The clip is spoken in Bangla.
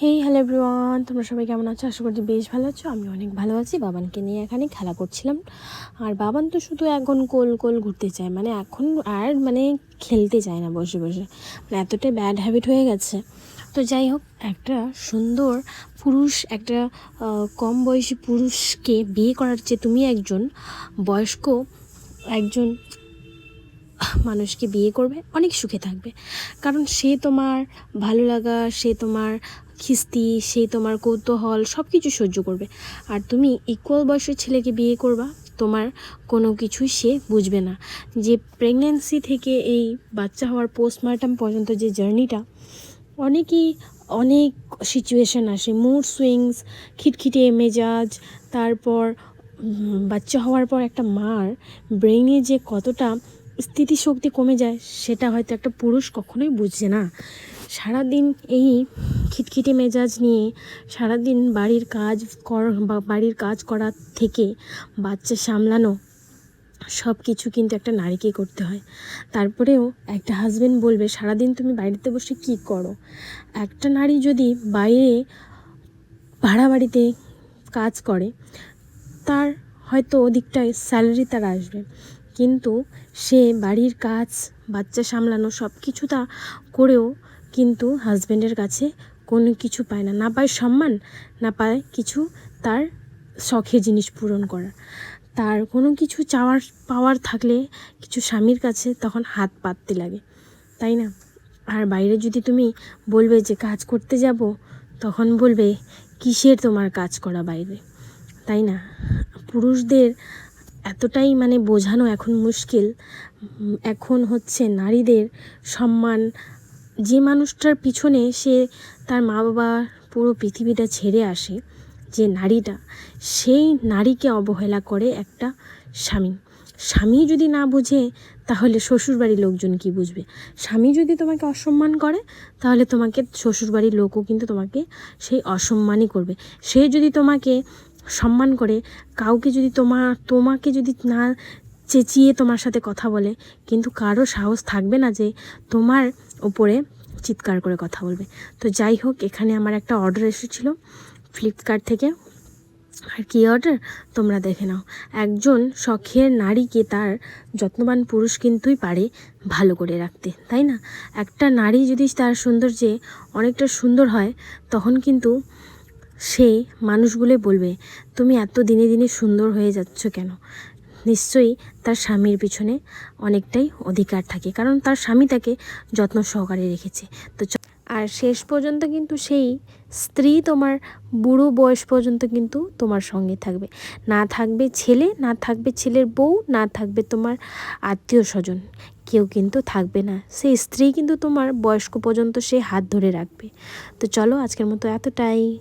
হেই হ্যালো এভরিওয়ান তোমরা সবাই কেমন আছো? আশা করছি বেশ ভালো আছো। আমি অনেক ভালো আছি। বাবানকে নিয়ে এখানে খেলা করছিলাম। আর বাবান তো শুধু এখন কোল কোল ঘুরতে চায়। মানে এখন আর মানে খেলতে চায় না বসে বসে। মানে এতটাই ব্যাড হ্যাবিট হয়ে গেছে। তো যাই হোক, একটা সুন্দর পুরুষ, একটা কম বয়সী পুরুষকে বিয়ে করার চেয়ে তুমি একজন বয়স্ক একজন মানুষকে বিয়ে করবে, অনেক সুখে থাকবে। কারণ সে তোমার ভালো লাগা, সে তোমার খিস্তি, সে তোমার কৌতূহল সব কিছু সহ্য করবে। আর তুমি ইকুয়াল বয়সের ছেলেকে বিয়ে করবা, তোমার কোনো কিছুই সে বুঝবে না। যে প্রেগনেন্সি থেকে এই বাচ্চা হওয়ার পোস্টমার্টাম পর্যন্ত যে জার্নিটা অনেকই অনেক সিচুয়েশন আসে। মুড সুইংস খিটখিটে মেজাজ, তারপর বাচ্চা হওয়ার পর একটা মার ব্রেইনে যে কতটা স্থিতিশক্তি কমে যায়, সেটা হয়তো একটা পুরুষ কখনোই বুঝছে না। সারাদিন এই খিটখিটে মেজাজ নিয়ে সারাদিন বাড়ির কাজ কর বাড়ির কাজ করার থেকে বাচ্চা সামলানো, সব কিছু কিন্তু একটা নারীকে করতে হয়। তারপরেও একটা হাজব্যান্ড বলবে, সারাদিন তুমি বাড়িতে বসে কি করো? একটা নারী যদি বাইরে ভাড়া বাড়িতে কাজ করে, তার হয়তো ওদিকটায় স্যালারি তার আসবে। কিন্তু সে বাড়ির কাজ, বাচ্চা সামলানো সব কিছুটা করেও কিন্তু হাজব্যান্ডের কাছে কোনো কিছু পায় না। না পায় সম্মান, না পায় কিছু তার শখের জিনিস পূরণ করা। তার কোনো কিছু চাওয়ার, পাওয়ার থাকলে কিছু স্বামীর কাছে তখন হাত পাততে লাগে, তাই না? আর বাইরে যদি তুমি বলবে যে, কাজ করতে যাব তখন বলবে, কিসের তোমার কাজ করা বাইরে? তাই না? পুরুষদের এতটাই মানে বোঝানো এখন মুশকিল। এখন হচ্ছে নারীদের সম্মান যে মানুষটার পিছনে সে তার মা বাবা পুরো পৃথিবীটা ছেড়ে আসে, যে নারীটা, সেই নারীকে অবহেলা করে একটা স্বামী। স্বামী যদি না বোঝে, তাহলে শ্বশুরবাড়ির লোকজন কি বুঝবে? স্বামী যদি তোমাকে অসম্মান করে, তাহলে তোমাকে শ্বশুরবাড়ির লোকও কিন্তু তোমাকে সেই অসম্মানই করবে। সে যদি তোমাকে সম্মান করে, কাউকে যদি তোমার তোমাকে যদি না চেঁচিয়ে তোমার সাথে কথা বলে। কিন্তু কারও সাহস থাকবে না যে তোমার ওপরে চিৎকার করে কথা বলবে। তো যাই হোক, এখানে আমার একটা অর্ডার এসেছিল ফ্লিপকার্ট থেকে। আর কী অর্ডার তোমরা দেখে নাও। একজন শখের নারীকে তার যত্নবান পুরুষ কিন্তুই পারে ভালো করে রাখতে, তাই না? একটা নারী যদি তার সৌন্দর্যে অনেকটা সুন্দর হয়, তখন কিন্তু সে মানুষগুলো বলবে, তুমি এত দিনে দিনে সুন্দর হয়ে যাচ্ছ কেন? নিশ্চয়ই তার স্বামীর পিছনে অনেকটাই অধিকার থাকে, কারণ তার স্বামী তাকে যত্ন সহকারে রেখেছে। তো আর শেষ পর্যন্ত কিন্তু সেই স্ত্রী তোমার বুড়ো বয়স পর্যন্ত কিন্তু তোমার সঙ্গে থাকবে। না থাকবে ছেলে, না থাকবে ছেলের বউ, না থাকবে তোমার আত্মীয় স্বজন। কেউ কিন্তু থাকবে না। সেই স্ত্রী কিন্তু তোমার বয়স্ক পর্যন্ত সে হাত ধরে রাখবে। তো চলো আজকের মতো এতটাই।